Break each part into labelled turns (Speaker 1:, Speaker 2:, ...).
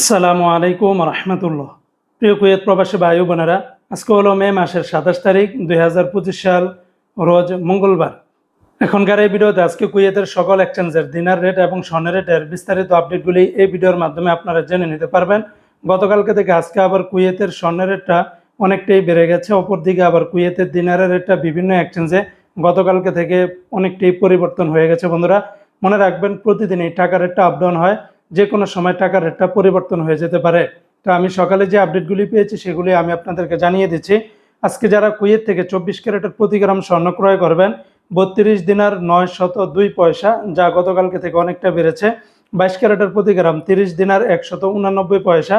Speaker 1: আসসালামু আলাইকুম রহমতুল্লাহ। প্রিয় কুয়েত প্রবাসী ভাই বোনেরা, আজকে হলো মে মাসের সাতাশ তারিখ, দুই হাজার পঁচিশ সাল, রোজ মঙ্গলবার। এখনকার এই ভিডিওতে আজকে কুয়েতের সকল এক্সচেঞ্জের দিনার রেট এবং স্বর্ণের রেটের বিস্তারিত আপডেটগুলি এই ভিডিওর মাধ্যমে আপনারা জেনে নিতে পারবেন। গতকালকে থেকে আজকে আবার কুয়েতের স্বর্ণের রেটটা অনেকটাই বেড়ে গেছে। অপরদিকে আবার কুয়েতের দিনারের রেটটা বিভিন্ন এক্সচেঞ্জে গতকালকে থেকে অনেকটাই পরিবর্তন হয়ে গেছে বন্ধুরা। মনে রাখবেন প্রতিদিন এই টাকার রেটটা আপ ডাউন হয়। যে কোনো সময় টাকার রেটটা পরিবর্তন হয়ে যেতে পারে। তো আমি সকালে যে আপডেটগুলি পেয়েছি সেগুলি আমি আপনাদেরকে জানিয়ে দিচ্ছি। আজকে যারা কুয়েত থেকে চব্বিশ ক্যারেটের প্রতি গ্রাম স্বর্ণ ক্রয় করবেন, বত্রিশ দিনার নয় শত দুই পয়সা, যা গতকালকে থেকে অনেকটা বেড়েছে। বাইশ ক্যারেটের প্রতি গ্রাম তিরিশ দিনার একশত উনানব্বই পয়সা,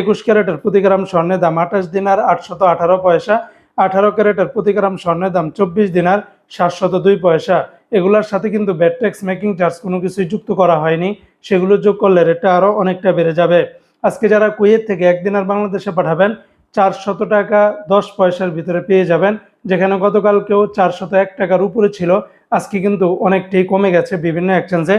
Speaker 1: একুশ ক্যারেটের প্রতি গ্রাম স্বর্ণের দাম আঠাশ দিনার আটশত আঠারো পয়সা আঠারো ক্যারেটের প্রতি গ্রাম স্বর্ণের দাম চব্বিশ দিনার সাতশত দুই পয়সা। এগুলোর সাথে কিন্তু ব্যাট ট্যাক্স মেকিং চার্জ কোনো কিছুই যুক্ত করা হয়নি। সেগুলো যোগ করলে রেটটা আরও অনেকটা বেড়ে যাবে। আজকে যারা কুয়েত থেকে একদিনের বাংলাদেশে পাঠাবেন, চারশত টাকা দশ পয়সার ভিতরে পেয়ে যাবেন, যেখানে গতকাল গতকালকেও চারশত এক টাকার উপরে ছিল। আজকে কিন্তু অনেকটাই কমে গেছে বিভিন্ন এক্সচেঞ্জে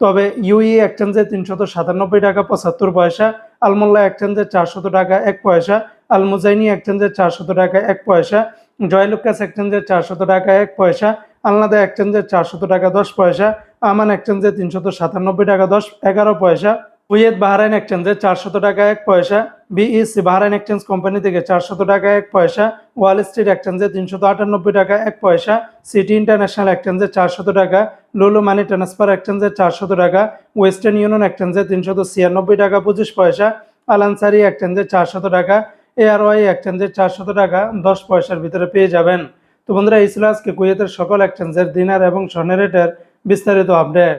Speaker 1: তবে ইউই এক্সচেঞ্জে তিনশত সাতানব্বই টাকা পঁচাত্তর পয়সা, আলমোল্লা এক্সচেঞ্জে চারশত টাকা এক পয়সা আলমুজাইনি এক্সচেঞ্জে চারশত টাকা, এক পয়সা। জয়লুকাস এক্সচেঞ্জে চারশত টাকা, এক পয়সা। আলনাদা এক্সচেঞ্জে চারশত টাকা, দশ পয়সা। আমান এক্সচেঞ্জে তিনশত সাতানব্বই টাকা, দশ, এগারো পয়সা। কুয়েত বাহরাইন এক্সচেঞ্জে চারশত টাকা, এক পয়সা। বিইসি বাহরাইন এক্সচেঞ্জ কোম্পানি থেকে চারশত টাকা, এক পয়সা। ওয়াল স্ট্রিট এক্সচেঞ্জে তিনশত আটানব্বই টাকা, এক পয়সা। সিটি ইন্টারন্যাশনাল এক্সচেঞ্জে চারশত টাকা। লুলু মানি ট্রান্সফার এক্সচেঞ্জে চারশত টাকা। ওয়েস্টার্ন ইউনিয়ন এক্সচেঞ্জে তিনশত ছিয়ানব্বই টাকা, পঁচিশ পয়সা। আলানসারি এক্সচেঞ্জে চারশত টাকা। এআরওয়াই এক্সচেঞ্জে চারশত টাকা, দশ পয়সার ভিতরে পেয়ে যাবেন। তো বন্ধুরা, এই ছিল আজকে কুয়েতের সকল এক্সচেঞ্জের দিনার এবং স্বর্ণের রেটের বিস্তারিত আপডেট।